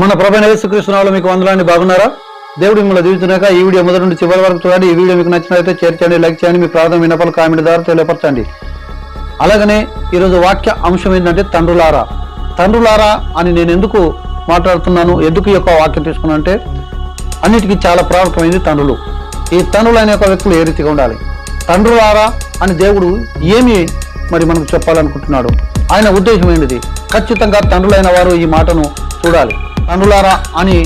మన ప్రభు యేసుకృష్ణాలు మీకు వందలాన్ని బాగున్నారా? దేవుడు మిమ్మల్ని దీవించినాక ఈ వీడియో మొదటి నుండి చివరి వరకు చూడండి. ఈ వీడియో మీకు నచ్చినట్లయితే చేర్చండి లైక్ చేయండి మీ ప్రార్థన వినపలు కామెంట్ ద్వారా తెలియపరచండి. అలాగనే ఈరోజు వాక్య అంశం ఏంటంటే తండ్రులారా. తండ్రులారా అని నేను ఎందుకు మాట్లాడుతున్నాను? ఎందుకు యొక్క వాక్యం తీసుకున్నాను అంటే అన్నిటికీ చాలా ప్రాముఖ్యమైనది తండ్రులు. ఈ తండ్రులు అనే ఒక వ్యక్తులు ఏ రీతిగా ఉండాలి? తండ్రులారా అని దేవుడు ఏమి మరి మనకు చెప్పాలనుకుంటున్నాడు? ఆయన ఉద్దేశం ఏంటిది? ఖచ్చితంగా తండ్రులైన వారు ఈ మాటను చూడాలి. తండ్రులారా అని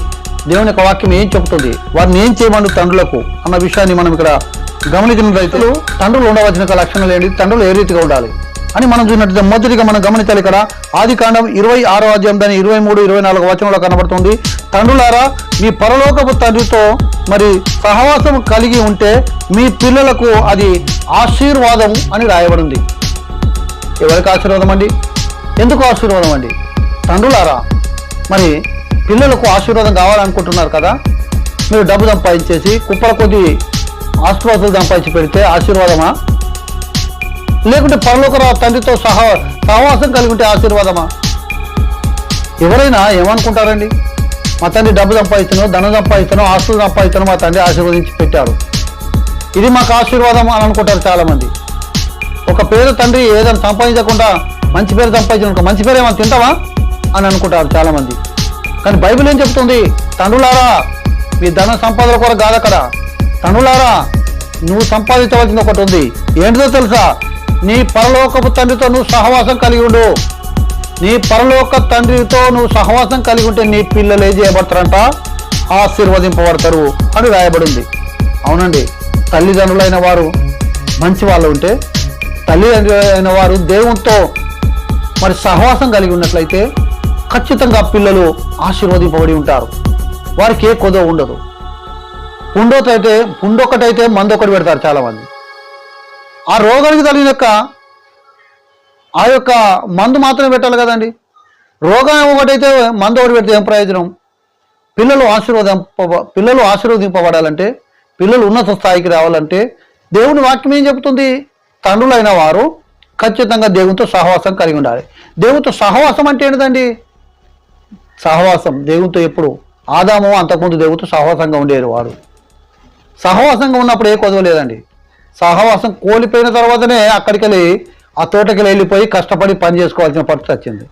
దేవుని యొక్క వాక్యం ఏం చెబుతుంది? వారిని ఏం చేయమండు తండ్రులకు? అన్న విషయాన్ని మనం ఇక్కడ గమనించిన రైతులు తండ్రులు ఉండవలసిన లక్షణాలు ఏంటి? తండ్రులు ఏ రీతిగా ఉండాలి? అని మనం చూసినట్లయితే మొదటిగా మనం గమనించాలి ఇక్కడ ఆది కాండం ఇరవై ఆరో అధ్యాయం దాని ఇరవై మూడు ఇరవై నాలుగు వచనంలో కనబడుతుంది. తండ్రులారా మీ పరలోకపు తండ్రితో మరి సహవాసం కలిగి ఉంటే మీ పిల్లలకు అది ఆశీర్వాదం అని రాయబడింది. ఎవరికి ఆశీర్వాదం అండి? ఎందుకు ఆశీర్వాదం అండి? తండ్రులారా మరి పిల్లలకు ఆశీర్వాదం కావాలనుకుంటున్నారు కదా? మీరు డబ్బు సంపాదించేసి కుప్పల కొద్ది ఆశీర్వాదాలు సంపాదించి పెడితే ఆశీర్వాదమా? లేకుంటే పరలోక తండ్రితో సహా సహవాసం కలిగి ఉంటే ఆశీర్వాదమా? ఎవరైనా ఏమనుకుంటారండి? మా తండ్రి డబ్బు సంపాదించను ధనం సంపాదించను ఆస్తులు సంపాదించను మా తండ్రి ఆశీర్వదించి పెట్టారు. ఇది మాకు ఆశీర్వాదం అని అనుకుంటారు చాలామంది. ఒక పేరు తండ్రి ఏదైనా సంపాదించకుండా మంచి పేరు సంపాదించిన మంచి పేరు ఏమైనా తింటావా? అని అనుకుంటారు చాలామంది. కానీ బైబిల్ ఏం చెప్తుంది? తండ్రులారా మీ ధన సంపాదన కొరకు కాదు అక్కడ. తండ్రులారా నువ్వు సంపాదించవలసింది ఒకటి ఉంది. ఏంటిదో తెలుసా? నీ పరలోకపు తండ్రితో నువ్వు సహవాసం కలిగి ఉండు. నీ పరలోక తండ్రితో నువ్వు సహవాసం కలిగి ఉంటే నీ పిల్లలు ఏం చేయబడతారంట? ఆశీర్వదింపబడతారు అని రాయబడింది అవునండి తల్లిదండ్రులైన వారు మంచి వాళ్ళు ఉంటే తల్లిదండ్రులైన వారు దేవునితో మరి సహవాసం కలిగి ఉన్నట్లయితే ఖచ్చితంగా పిల్లలు ఆశీర్వదింపబడి ఉంటారు. వారికి ఏ కొదవ ఉండదు. పుండోతైతే పుండొకటైతే మందొకటి పెడతారు చాలామంది. ఆ రోగానికి తగిన యొక్క ఆ యొక్క మందు మాత్రమే పెట్టాలి కదండి. రోగం ఒకటైతే మందు ఒకటి పెడితే ఏం ప్రయోజనం? పిల్లలు ఆశీర్వదింప పిల్లలు ఆశీర్వదింపబడాలంటే పిల్లలు ఉన్నత స్థాయికి రావాలంటే దేవుని వాక్యం ఏం చెబుతుంది? తండ్రులైన వారు ఖచ్చితంగా దేవునితో సహవాసం కలిగి ఉండాలి. దేవునితో సహవాసం అంటే ఏంటండి సహవాసం దేవునితో ఎప్పుడు? ఆదాము అంతకుముందు దేవుడితో సహవాసంగా ఉండేది వారు సహవాసంగా ఉన్నప్పుడు ఏ కొదవ లేదండి. సహవాసం కోల్పోయిన తర్వాతనే అక్కడికి వెళ్ళి ఆ తోటకి వెళ్ళిపోయి కష్టపడి పని చేసుకోవాల్సిన పరిస్థితి వచ్చింది.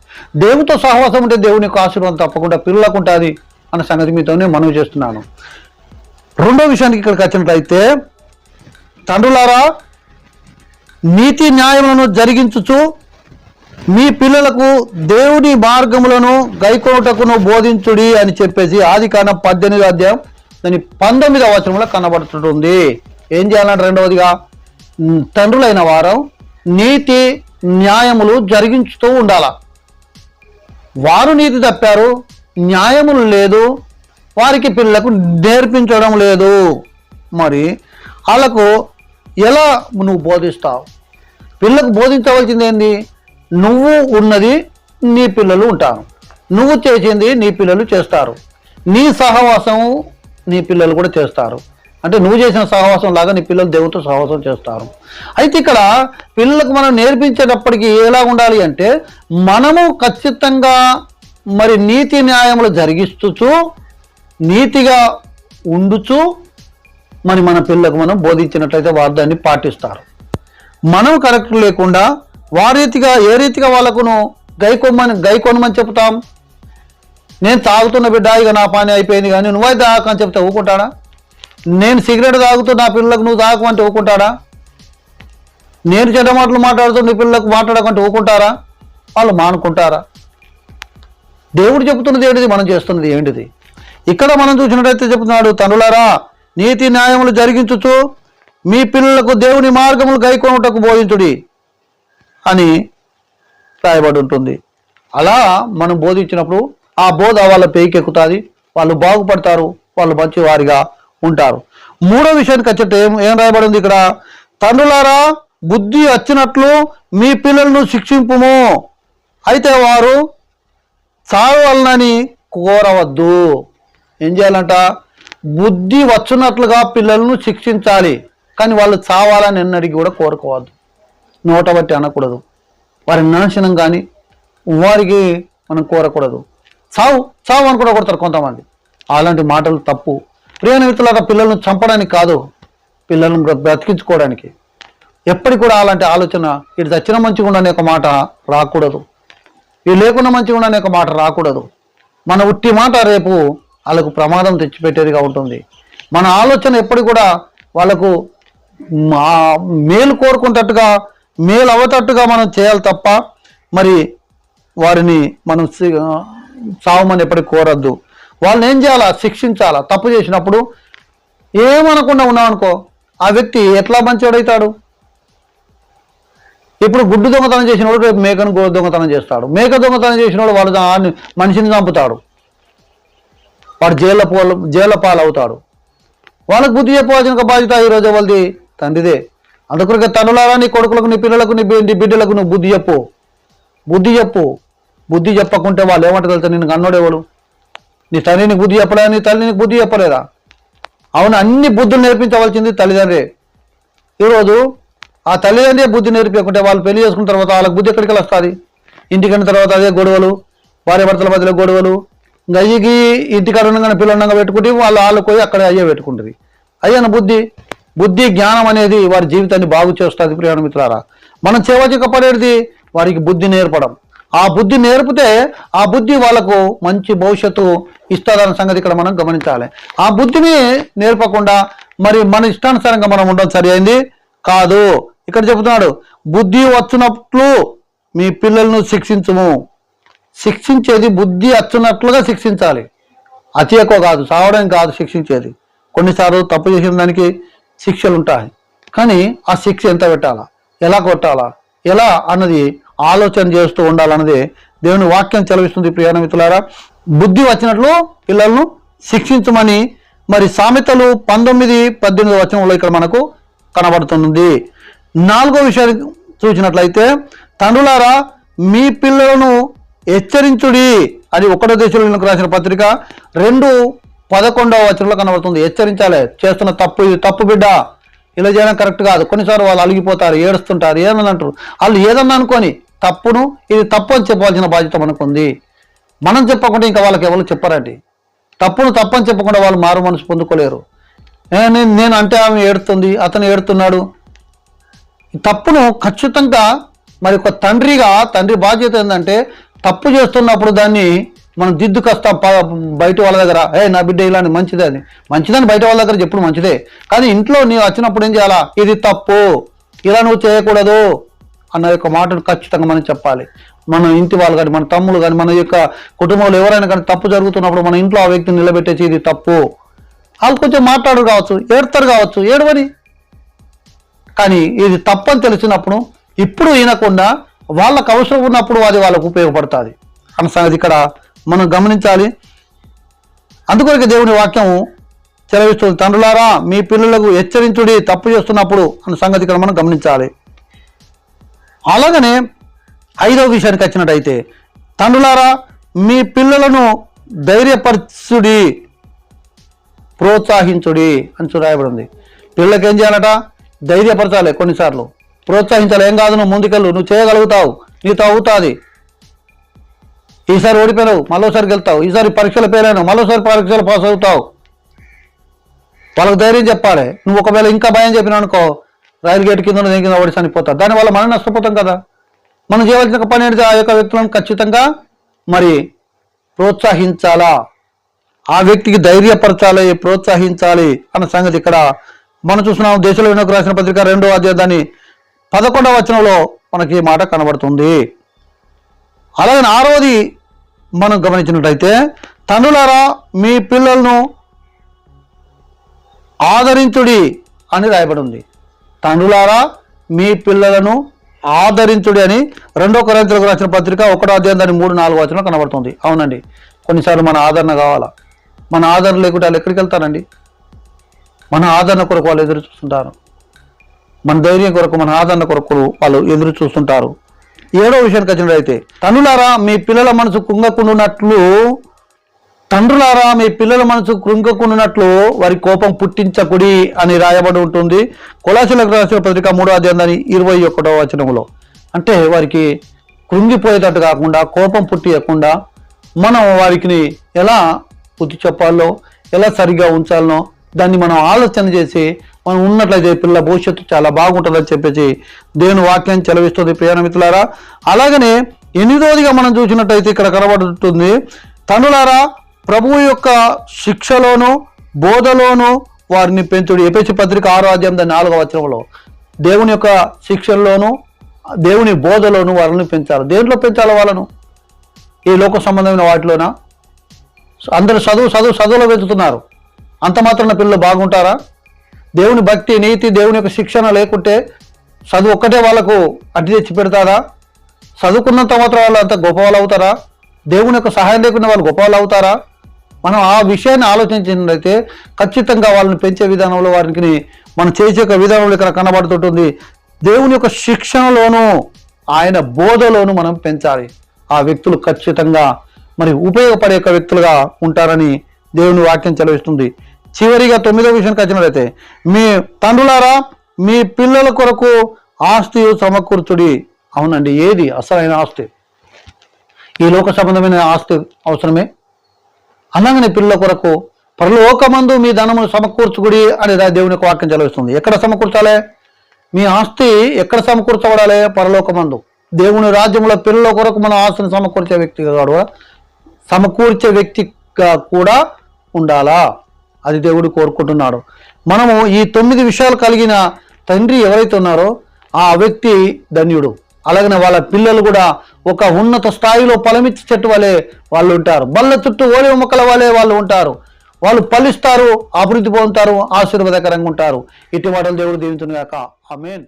దేవునితో సహవాసం ఉంటే దేవుని యొక్క ఆశీర్వాదం తప్పకుండా పిల్లలకు ఉంటుంది అన్న సంగతి మీతోనే మనవి చేస్తున్నాను. రెండో విషయానికి ఇక్కడికి వచ్చినట్లయితే తండ్రులారా నీతి న్యాయములను జరిగించుచు మీ పిల్లలకు దేవుని మార్గములను గైకోటకును బోధించుడి అని చెప్పేసి ఆది కాండం పద్దెనిమిది అధ్యాయం దాని పంతొమ్మిదవ వచనంలో కనబడుతుంది ఏం చేయాలంటే రెండవదిగా తండ్రులైన వారు నీతి న్యాయములు జరిగించుతూ ఉండాల. వారు నీతి తప్పారు న్యాయములు లేదు వారికి పిల్లలకు నేర్పించడం లేదు. మరి వాళ్ళకు ఎలా నువ్వు బోధిస్తావు? పిల్లకు బోధించవలసింది ఏంది? నువ్వు ఉన్నది నీ పిల్లలు ఉంటారు. నువ్వు చేసింది నీ పిల్లలు చేస్తారు. నీ సహవాసం నీ పిల్లలు కూడా చేస్తారు. అంటే నువ్వు చేసిన సహవాసం లాగా నీ పిల్లలు దేవుడితో సహవాసం చేస్తారు. అయితే ఇక్కడ పిల్లలకు మనం నేర్పించేటప్పటికి ఎలా ఉండాలి అంటే మనము ఖచ్చితంగా మరి నీతి న్యాయములు జరిగిస్తూ నీతిగా ఉండుచు మరి మన పిల్లలకు మనం బోధించినట్లయితే వారు దాన్ని పాటిస్తారు. మనం కరెక్ట్ లేకుండా వారీతిగా రీతిగా ఏ రీతిగా వాళ్ళకును గైకొమ్మని గైకొనమని చెప్తాం నేను తాగుతున్న బిడ్డ ఇక నా పని అయిపోయింది కానీ నువ్వే తాగకని చెప్తే ఊకుంటాడా? నేను సిగరెట్ తాగుతూ నా పిల్లలకు నువ్వు తాగమంటే ఊకుంటాడా? నేను చెడ్డ మాటలు మాట్లాడుతూ నీ పిల్లలకు మాట్లాడకంటే ఊకుంటారా? వాళ్ళు మానుకుంటారా? దేవుడు చెబుతున్నది ఏంటిది? మనం చేస్తున్నది ఏంటిది? ఇక్కడ మనం చూసినట్టయితే చెప్తున్నాడు తండ్రులారా నీతి న్యాయములు జరిగించుచు మీ పిల్లలకు దేవుని మార్గములు గైకొనుటకు బోధించుడి. అని రాయబడి ఉంటుంది అలా మనం బోధించినప్పుడు ఆ బోధ వాళ్ళ పేకెక్కుతుంది వాళ్ళు బాగుపడతారు వాళ్ళు మంచి వారిగా ఉంటారు. మూడో విషయానికి వచ్చేట ఏం ఏం రాయబడింది ఇక్కడ? తండ్రులారా బుద్ధి వచ్చినట్లు మీ పిల్లలను శిక్షింపుము. అయితే వారు చావలనని కోరవద్దు. ఏం చేయాలంట? బుద్ధి వచ్చినట్లుగా పిల్లలను శిక్షించాలి. కానీ వాళ్ళు చావాలని ఎన్నడికి కూడా కోరుకోవద్దు. నోట బట్టి అనకూడదు. వారి నాశనం కానీ వారికి మనం కోరకూడదు. చావు చావు అని కూడా కొడతారు కొంతమంది. అలాంటి మాటలు తప్పు. ప్రియమైన మిత్రులారా పిల్లలను చంపడానికి కాదు పిల్లలను బ్రతికించుకోవడానికి. ఎప్పటికి కూడా అలాంటి ఆలోచన ఇటు చచ్చిన మంచిగా ఉండని ఒక మాట రాకూడదు. ఈ లేకుండా మంచిగా ఉండని ఒక మాట రాకూడదు. మన ఉట్టి మాట రేపు వాళ్ళకు ప్రమాదం తెచ్చిపెట్టేదిగా ఉంటుంది. మన ఆలోచన ఎప్పటికి కూడా వాళ్ళకు మా మేలు కోరుకుంటట్టుగా మేలు అవతట్టుగా మనం చేయాలి తప్ప మరి వారిని మనం చావమని సావమని ఎప్పటికి కోరద్దు. వాళ్ళని ఏం చేయాలా? శిక్షించాలా? తప్పు చేసినప్పుడు ఏమనకుండా ఉన్నాం అనుకో ఆ వ్యక్తి ఎట్లా మంచివాడవుతాడు ఇప్పుడు గుడ్డు దొంగతనం చేసినవాడు రేపు మేకను గో దొంగతనం చేస్తాడు. మేక దొంగతనం చేసినవాడు వాడు దాన్ని మనిషిని చంపుతాడు. వాడు జైళ్ళ పోల జైళ్ళ పాలవుతాడు. వాళ్ళకు బుద్ధి చెప్పవలసిన బాధ్యత ఈరోజు వాళ్ళది తండ్రిదే. అందుకొరకు తనులారా నీ కొడుకులకు నీ పిల్లలకు నీ నీ బిడ్డలకు నువ్వు బుద్ధి చెప్పు. బుద్ధి చెప్పు. బుద్ధి చెప్పకుంటే వాళ్ళు ఏమంటారు తెలుసా? నిన్ను కన్నోడేవాడు నీ తండ్రి నీకు బుద్ధి చెప్పలేదా? నీ తల్లి నీకు బుద్ధి చెప్పలేదా? అవును అన్ని బుద్ధులు నేర్పించవలసింది తల్లిదండ్రి. ఈరోజు ఆ తల్లిదండ్రి బుద్ధి నేర్పించకుంటే వాళ్ళు పెళ్ళి చేసుకున్న తర్వాత వాళ్ళకి బుద్ధి ఎక్కడికి వస్తుంది? ఇంటికి తర్వాత అదే గొడవలు భార్య భర్తల మధ్యలో గొడవలు. ఇంకా ఇంటికాడ ఉండగానే పిల్లలంగా పెట్టుకుంటే వాళ్ళు వాళ్ళు పోయి అక్కడ అయ్యే పెట్టుకుంటుంది. అయ్యన బుద్ధి. బుద్ధి జ్ఞానం అనేది వారి జీవితాన్ని బాగు చేస్తుంది ప్రియాణ మిత్రారా మనం చేవచికపడేది వారికి బుద్ధి నేర్పడం. ఆ బుద్ధి నేర్పితే ఆ బుద్ధి వాళ్ళకు మంచి భవిష్యత్తు ఇస్తారన్న సంగతి ఇక్కడ మనం గమనించాలి. ఆ బుద్ధిని నేర్పకుండా మరి మన ఇష్టానుసారంగా మనం ఉండడం సరి అయింది కాదు. ఇక్కడ చెబుతున్నాడు బుద్ధి వచ్చినట్లు మీ పిల్లలను శిక్షించము. శిక్షించేది బుద్ధి వచ్చినట్లుగా శిక్షించాలి. అతి ఎక్కువ కాదు సావడం కాదు శిక్షించేది. కొన్నిసార్లు తప్పు చేసిన దానికి శిక్షలు ఉంటాయి కానీ ఆ శిక్ష ఎంత పెట్టాలా? ఎలా కొట్టాలా? ఎలా అన్నది ఆలోచన చేస్తూ ఉండాలన్నది దేవుని వాక్యం చెలవిస్తుంది ప్రియాణ మిత్రులారా. బుద్ధి వచ్చినట్లు పిల్లలను శిక్షించమని మరి సామెతలు పంతొమ్మిది పద్దెనిమిది వచనంలో ఇక్కడ మనకు కనబడుతుంది నాలుగో విషయాన్ని చూసినట్లయితే తండ్రులారా మీ పిల్లలను హెచ్చరించుడి అది ఒకటో దేశంలో రాసిన పత్రిక రెండు పదకొండవ వచనంలో కనబడుతుంది. హెచ్చరించాలి. చేస్తున్న తప్పు ఇది తప్పు బిడ్డ. ఇలా చేయడం కరెక్ట్ కాదు. కొన్నిసార్లు వాళ్ళు అలిగిపోతారు ఏడుస్తుంటారు ఏమని అంటారు. వాళ్ళు ఏదన్నా అనుకొని తప్పును ఇది తప్పు అని చెప్పాల్సిన బాధ్యత మనకుంది. మనం చెప్పకుండా ఇంకా వాళ్ళకి ఎవరు చెప్పారండి. తప్పును తప్పని చెప్పకుండా వాళ్ళు మారు మనసు పొందుకోలేరు. నేను నేను అంటే ఆమె ఏడుతుంది అతను ఏడుతున్నాడు. తప్పును ఖచ్చితంగా మరి ఒక తండ్రిగా తండ్రి బాధ్యత ఏంటంటే తప్పు చేస్తున్నప్పుడు దాన్ని మనం దిద్దుకొస్తాం బయట వాళ్ళ దగ్గర ఏ నా బిడ్డ ఇలాంటి మంచిదే అని. మంచిదని బయట వాళ్ళ దగ్గర చెప్పుడు మంచిదే. కానీ ఇంట్లో నీవు వచ్చినప్పుడు ఏం చేయాలా? ఇది తప్పు. ఇలా నువ్వు చేయకూడదు అన్న యొక్క మాటను ఖచ్చితంగా మనం చెప్పాలి. మన ఇంటి వాళ్ళు కానీ మన తమ్ముడు కానీ మన యొక్క కుటుంబంలో ఎవరైనా కానీ తప్పు జరుగుతున్నప్పుడు మన ఇంట్లో ఆ వ్యక్తిని నిలబెట్టేసి ఇది తప్పు. వాళ్ళు కొంచెం మాట్లాడు కావచ్చు ఏడతారు కావచ్చు ఏడవని. కానీ ఇది తప్పని తెలిసినప్పుడు ఇప్పుడు వినకుండా వాళ్ళకు అవసరం ఉన్నప్పుడు అది వాళ్ళకు ఉపయోగపడుతుంది. అన్న సంగతి ఇక్కడ మనం గమనించాలి. అందుకొరకు దేవుని వాక్యం చెలవిస్తుంది తండ్రులారా మీ పిల్లలకు హెచ్చరించుడి తప్పు చేస్తున్నప్పుడు అన్న సంగతి ఇక్కడ మనం గమనించాలి. అలాగనే ఐదవ విషయానికి వచ్చినట్టయితే తండ్రులారా మీ పిల్లలను ధైర్యపరచుడి ప్రోత్సహించుడి అని చూరాయబడి ఉంది పిల్లలకి ఏం చేయాలట? ధైర్యపరచాలి కొన్నిసార్లు. ప్రోత్సహించాలి. ఏం కాదు నువ్వు ముందుకెళ్ళు నువ్వు చేయగలుగుతావు నీతో అవుతుంది. ఈసారి ఓడిపోయినావు మరోసారి గెలుతావు. ఈసారి పరీక్షలు పేరాను మరోసారి పరీక్షలు పాస్ అవుతావు. వాళ్ళకి ధైర్యం చెప్పాలి. నువ్వు ఒకవేళ ఇంకా భయం చెప్పినా అనుకో రైలు గేట్ కింద దేని కింద ఓడి చనిపోతావు. దానివల్ల మనం నష్టపోతాం కదా. మనం చేయవలసిన పని ఏంటి? ఆ యొక్క వ్యక్తులను ఖచ్చితంగా మరి ప్రోత్సహించాలా? ఆ వ్యక్తికి ధైర్యపరచాలి ప్రోత్సహించాలి అన్న సంగతి ఇక్కడ మనం చూస్తున్నాం. దేశంలో వెనుక రాసిన పత్రిక రెండో అధ్యాయం దాని పదకొండవ వచనంలో మనకి ఈ మాట కనబడుతుంది. అలాగే ఆరవది మనం గమనించినట్టయితే తండ్రులారా మీ పిల్లలను ఆదరించుడి అని రాయబడి ఉంది తండ్రులారా మీ పిల్లలను ఆదరించుడి అని రెండో కొరింతలకు రాసిన పత్రిక ఒకటో అధ్యాయం దాని మూడు నాలుగు వచనం కనబడుతుంది. అవునండి. కొన్నిసార్లు మన ఆదరణ కావాలా? మన ఆదరణ లేకుంటే వాళ్ళు ఎక్కడికి వెళ్తారండి? మన ఆదరణ కొరకు వాళ్ళు ఎదురు చూస్తుంటారు. మన ధైర్యం కొరకు మన ఆదరణ కొరకు వాళ్ళు ఎదురు చూస్తుంటారు. ఏడో విషయానికి వచ్చినట్లయితే తనులారా మీ పిల్లల మనసు కుంగకుండునట్లు తండ్రులారా మీ పిల్లల మనసు కృంగకుండునట్లు వారి కోపం పుట్టించకుడి అని రాయబడి ఉంటుంది. కులాశలకు రాసిన పత్రిక మూడో అధ్యాయాన్ని ఇరవై ఒకటో వచనంలో అంటే వారికి కృంగిపోయేటట్టు కాకుండా కోపం పుట్టియకుండా మనం వారికి ఎలా బుద్ధి చెప్పాలో ఎలా సరిగ్గా ఉంచాలనో దాన్ని మనం ఆలోచన చేసి మనం ఉన్నట్లయితే పిల్లల భవిష్యత్తు చాలా బాగుంటుందని చెప్పేసి దేవుని వాక్యం చెలవిస్తుంది. ప్రియమిత్రులారా అలాగనే ఎనిమిదోదిగా మనం చూసినట్టయితే ఇక్కడ కనబడుతుంది తనులారా ప్రభువు యొక్క శిక్షలోను బోధలోను వారిని పెంచుడు. ఎపిసి పత్రిక ఆరో అధ్యాయం దాని నాలుగో వచనంలో దేవుని యొక్క శిక్షల్లోను దేవుని బోధలోను వాళ్ళని పెంచాలి దేంట్లో పెంచాలి వాళ్ళను? ఈ లోక సంబంధమైన వాటిలోనా? అందరూ చదువు చదువు చదువులో పెంచుతున్నారు. అంత మాత్రం పిల్లలు బాగుంటారా? దేవుని భక్తి నీతి దేవుని యొక్క శిక్షణ లేకుంటే చదువు ఒక్కటే వాళ్ళకు అడ్డు తెచ్చి పెడతారా? చదువుకున్నంత మాత్రం వాళ్ళు అంత గొప్ప వాళ్ళు అవుతారా దేవుని యొక్క సహాయం లేకుండా వాళ్ళు గొప్ప వాళ్ళు అవుతారా మనం ఆ విషయాన్ని ఆలోచించినట్లయితే ఖచ్చితంగా వాళ్ళని పెంచే విధానంలో వారికి మనం చేసే యొక్క విధానంలో ఇక్కడ కనబడుతుంటుంది. దేవుని యొక్క శిక్షణలోను ఆయన బోధలోను మనం పెంచాలి. ఆ వ్యక్తులు ఖచ్చితంగా మరి ఉపయోగపడే యొక్క వ్యక్తులుగా ఉంటారని దేవుని వాక్యం చెలవిస్తుంది. చివరిగా తొమ్మిదో విషయానికి వచ్చినట్లయితే మీ తండ్రులారా మీ పిల్లల కొరకు ఆస్తి సమకూర్చుడి. అవునండి ఏది? అసలైన ఆస్తి. ఈ లోక సంబంధమైన ఆస్తి అవసరమే? అనగానే పిల్లల కొరకు పరలోకమందు మీ ధనమును సమకూర్చుకుడి అని దేవుని యొక్క వాక్యం చదివిస్తుంది ఎక్కడ సమకూర్చాలి? మీ ఆస్తి ఎక్కడ సమకూర్చబడాలి? పరలోకమందు. దేవుని రాజ్యంలో పిల్లల కొరకు మన ఆస్తిని సమకూర్చే వ్యక్తిగా కూడా. సమకూర్చే వ్యక్తిగా కూడా ఉండాలా? అది దేవుడు కోరుకుంటున్నాడు. మనము ఈ తొమ్మిది విషయాలు కలిగిన తండ్రి ఎవరైతే ఉన్నారో ఆ వ్యక్తి ధన్యుడు. అలాగనే వాళ్ళ పిల్లలు కూడా ఒక ఉన్నత స్థాయిలో పలమిచ్చి చెట్టు వలె వాళ్ళు ఉంటారు. బల్ల చుట్టూ ఓలి మొక్కల వలె వాళ్ళు ఉంటారు. వాళ్ళు ఫలిస్తారు అభివృద్ధి పొందుతారు ఆశీర్వాదకరంగా ఉంటారు. ఇటు మాటలు దేవుడు దీవించుగాక ఆ ఆమేన్.